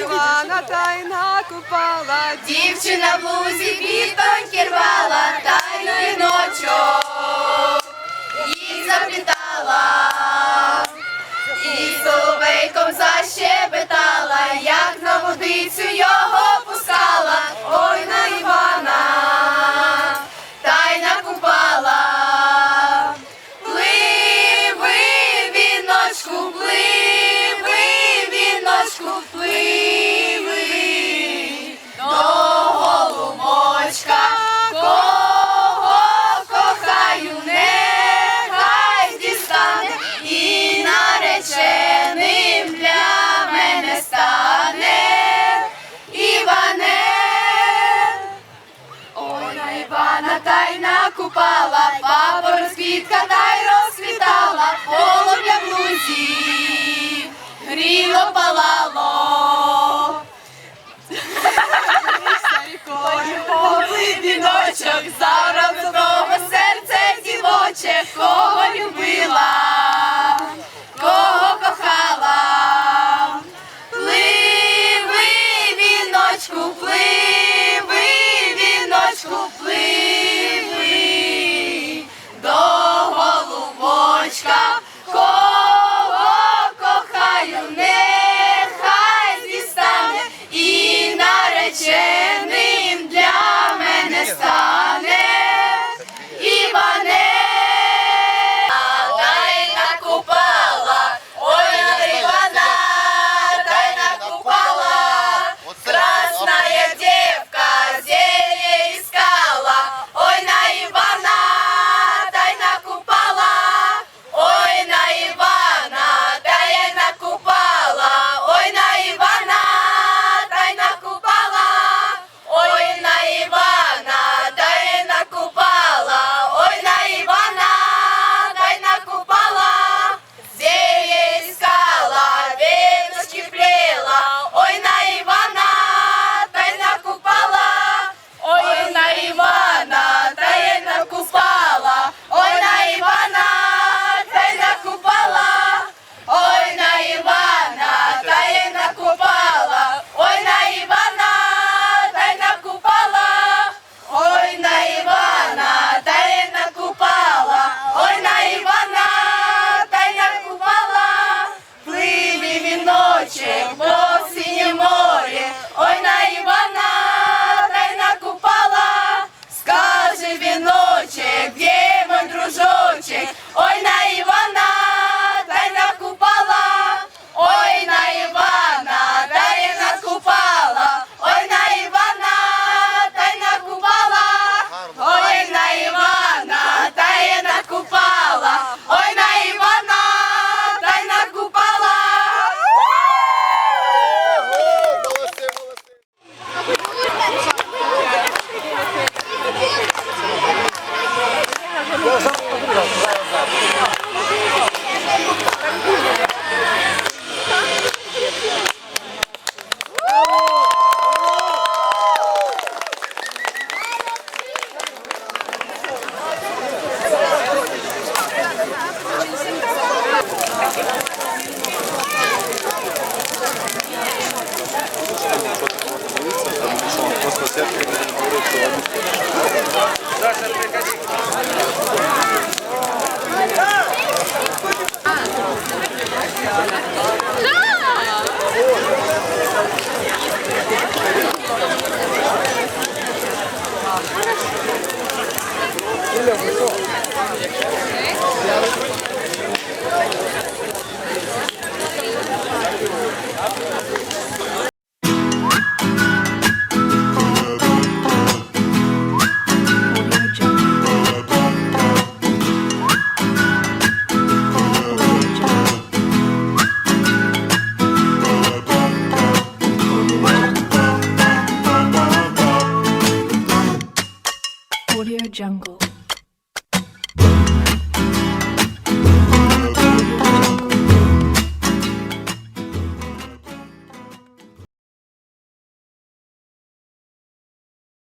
Івана тайна купала, дівчина в лузі пітоньки рвала, тайної ночок їх заплітала. Калина купала, баба розквітка та й розквітала, полум'я в лузі, гріло палало. Коли віночок, зараз знову серце дівоче, кого любила. jungle.